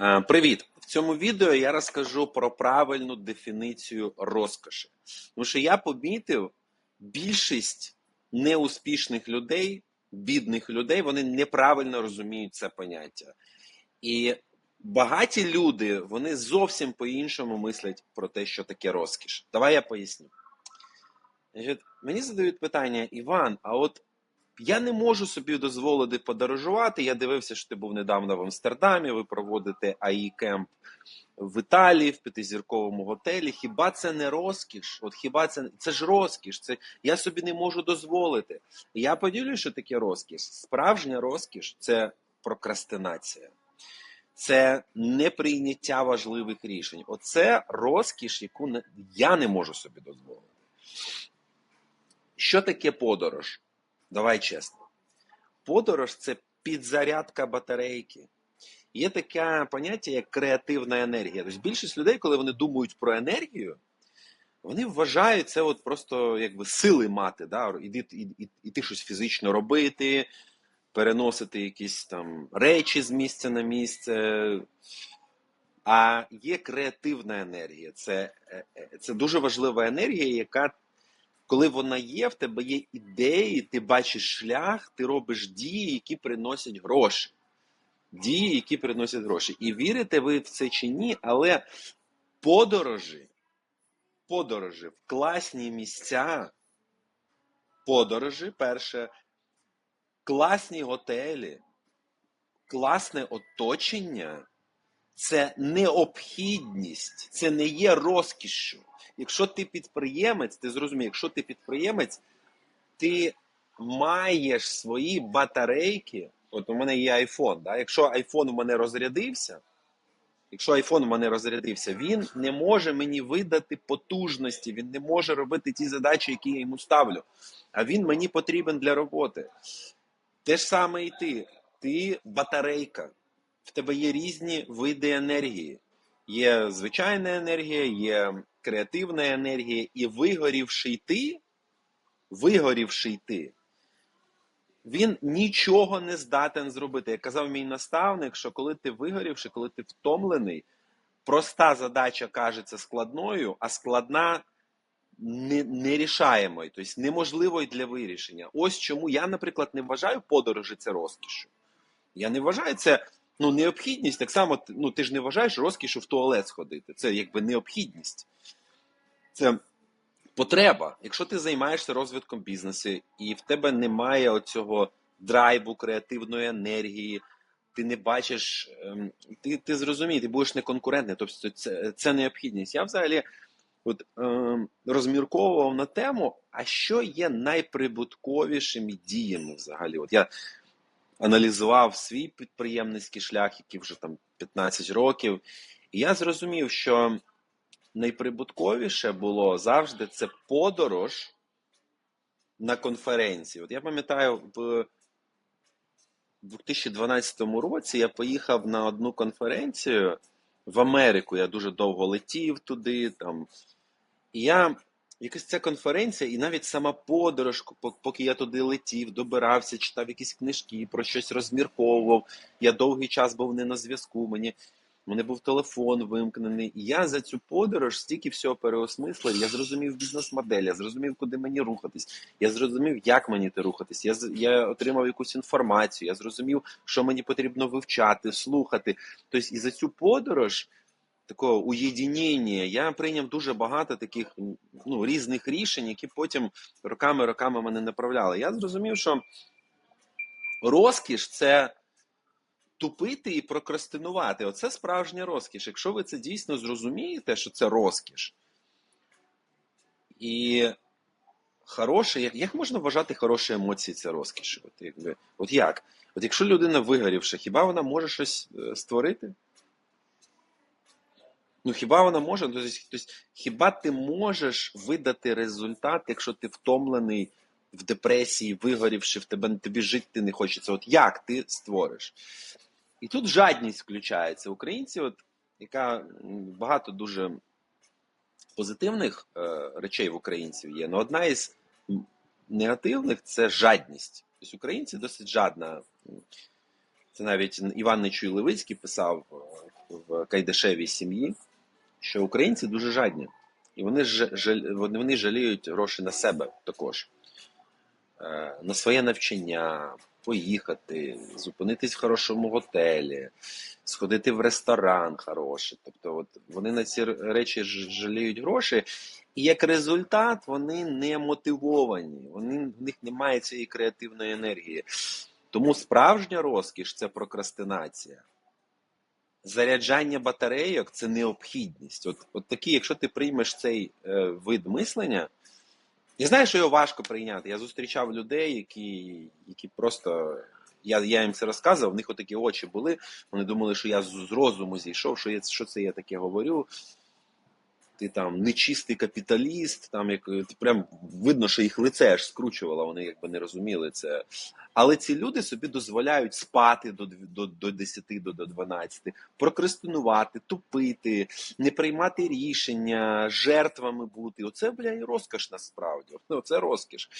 Е, Привіт! В цьому відео я розкажу про правильну дефініцію розкоші. Тому що я помітив, більшість неуспішних людей, бідних людей, вони неправильно розуміють це поняття. І багаті люди, вони зовсім по-іншому мислять про те, що таке розкіш. Давай я поясню. Мені задають питання, Іван, а от я не можу собі дозволити подорожувати. Я дивився, що ти був недавно в Амстердамі. Ви проводите АІ кемп в Італії, в п'ятизірковому готелі. Хіба це не розкіш? От хіба це це ж розкіш? Це я собі не можу дозволити. Я поділюю, що таке розкіш. Справжня розкіш це прокрастинація. Це неприйняття важливих рішень. Оце розкіш, яку я не можу собі дозволити. Що таке подорож? Давай чесно. Подорож це підзарядка батарейки. Є таке поняття, як креативна енергія. Тобто більшість людей, коли вони думають про енергію, вони вважають це от просто якби сили мати, да? іти, іти, іти щось фізично робити, переносити якісь там речі з місця на місце. А є креативна енергія. Це, е, е, це дуже важлива енергія, яка коли вона є, в тебе є ідеї, ти бачиш шлях, ти робиш дії, які приносять гроші. Дії, які приносять гроші. І вірите ви в це чи ні, але подорожі, подорожі в класні місця, подорожі, перше, класні готелі, класне оточення це необхідність, це не є розкішшю. Якщо ти підприємець, ти зрозумієш, якщо ти підприємець, ти маєш свої батарейки. От у мене є iPhone. Да? Якщо iPhone у мене розрядився, якщо iPhone у мене розрядився, він не може мені видати потужності, він не може робити ті задачі, які я йому ставлю. А він мені потрібен для роботи. Те ж саме і ти. Ти батарейка. В тебе є різні види енергії. Є звичайна енергія, є креативна енергія, і вигорівший ти, вигорівший ти, він нічого не здатен зробити. Як казав мій наставник, що коли ти вигорівши, коли ти втомлений, проста задача кажеться складною, а складна не, нерішаємою, тобто неможливою для вирішення. Ось чому я, наприклад, не вважаю подорожі це розкішу. Я не вважаю це ну, необхідність. Так само ну, ти ж не вважаєш розкішу в туалет сходити. Це якби необхідність. Це потреба. Якщо ти займаєшся розвитком бізнесу і в тебе немає оцього драйву, креативної енергії, ти не бачиш, ем, ти ти зрозумієш, ти будеш неконкурентний. Тобто це це необхідність. Я взагалі от, ем, розмірковував на тему, а що є найприбутковішими діями взагалі. От я аналізував свій підприємницький шлях, який вже там 15 років, і я зрозумів, що найприбутковіше було завжди це подорож на конференції. От я пам'ятаю, в 2012 році я поїхав на одну конференцію в Америку. Я дуже довго летів туди. Там. І я якась ця конференція, і навіть сама подорож, поки я туди летів, добирався, читав якісь книжки, про щось розмірковував. Я довгий час був не на зв'язку. Мені мене був телефон вимкнений. І я за цю подорож стільки всього переосмислив. Я зрозумів бізнес-модель, я зрозумів, куди мені рухатись. Я зрозумів, як мені ти рухатись. Я я отримав якусь інформацію. Я зрозумів, що мені потрібно вивчати, слухати. Тобто, і за цю подорож. Такого уєдінення, я прийняв дуже багато таких ну, різних рішень, які потім роками-роками мене направляли. Я зрозумів, що розкіш це тупити і прокрастинувати. Оце справжня розкіш. Якщо ви це дійсно зрозумієте, що це розкіш. І хороше, як як можна вважати хороші емоції це розкіш? От, якби, от як? От якщо людина вигорівша, хіба вона може щось е, створити? Ну, хіба вона може? Тобто, тобто, хіба ти можеш видати результат, якщо ти втомлений в депресії, вигорівши, в тебе тобі жити не хочеться? От як ти створиш? І тут жадність включається. Українці, от яка багато дуже позитивних е, речей в українців є, але одна із негативних це жадність. Тобто українці досить жадна. Це навіть Іван Нечуй Левицький писав в кайдашевій сім'ї, що українці дуже жадні. І вони, жаль- вони жаліють гроші на себе також. Е, На своє навчання, поїхати, зупинитись в хорошому готелі, сходити в ресторан хороший. Тобто, от вони на ці речі жаліють гроші, і як результат вони не мотивовані, вони, в них немає цієї креативної енергії. Тому справжня розкіш це прокрастинація. Заряджання батарейок це необхідність. От, от такі, якщо ти приймеш цей е, вид мислення, я знаю, що його важко прийняти. Я зустрічав людей, які, які просто. Я, я їм це розказував, в них отакі очі були. Вони думали, що я з розуму зійшов, що, я, що це я таке говорю. Ти там нечистий капіталіст, там як прям видно, що їх лице аж скручувало, вони якби не розуміли це. Але ці люди собі дозволяють спати до, до, до 10, до, до 12, прокрастинувати, тупити, не приймати рішення, жертвами бути. Оце, бля, і розкіш насправді. Оце розкіш.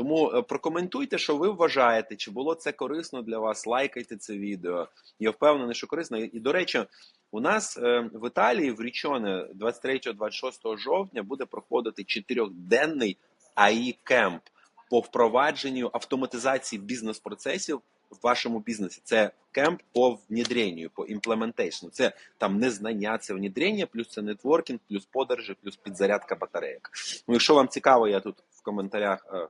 Тому е, прокоментуйте, що ви вважаєте, чи було це корисно для вас. Лайкайте це відео. Я впевнений, що корисно. І до речі, у нас е, в Італії в Річоне 23-26 жовтня буде проходити чотирьохденний АІ кемп по впровадженню автоматизації бізнес-процесів в вашому бізнесі. Це кемп по внедренню, по імплементейшну. Це там не знання, це внедрення, плюс це нетворкінг, плюс подорожі, плюс підзарядка батарейок. Ну, якщо вам цікаво, я тут в коментарях е,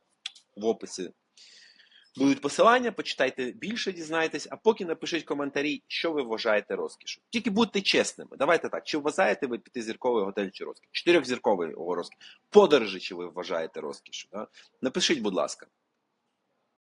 в описі будуть посилання, почитайте більше, дізнайтесь, а поки напишіть коментарі, що ви вважаєте розкішу. Тільки будьте чесними. Давайте так. Чи вважаєте ви п'ятизірковий готель чи розкіш? Чотирьохзірковий розкіш. Подорожі, чи ви вважаєте розкішу? Да? Напишіть, будь ласка.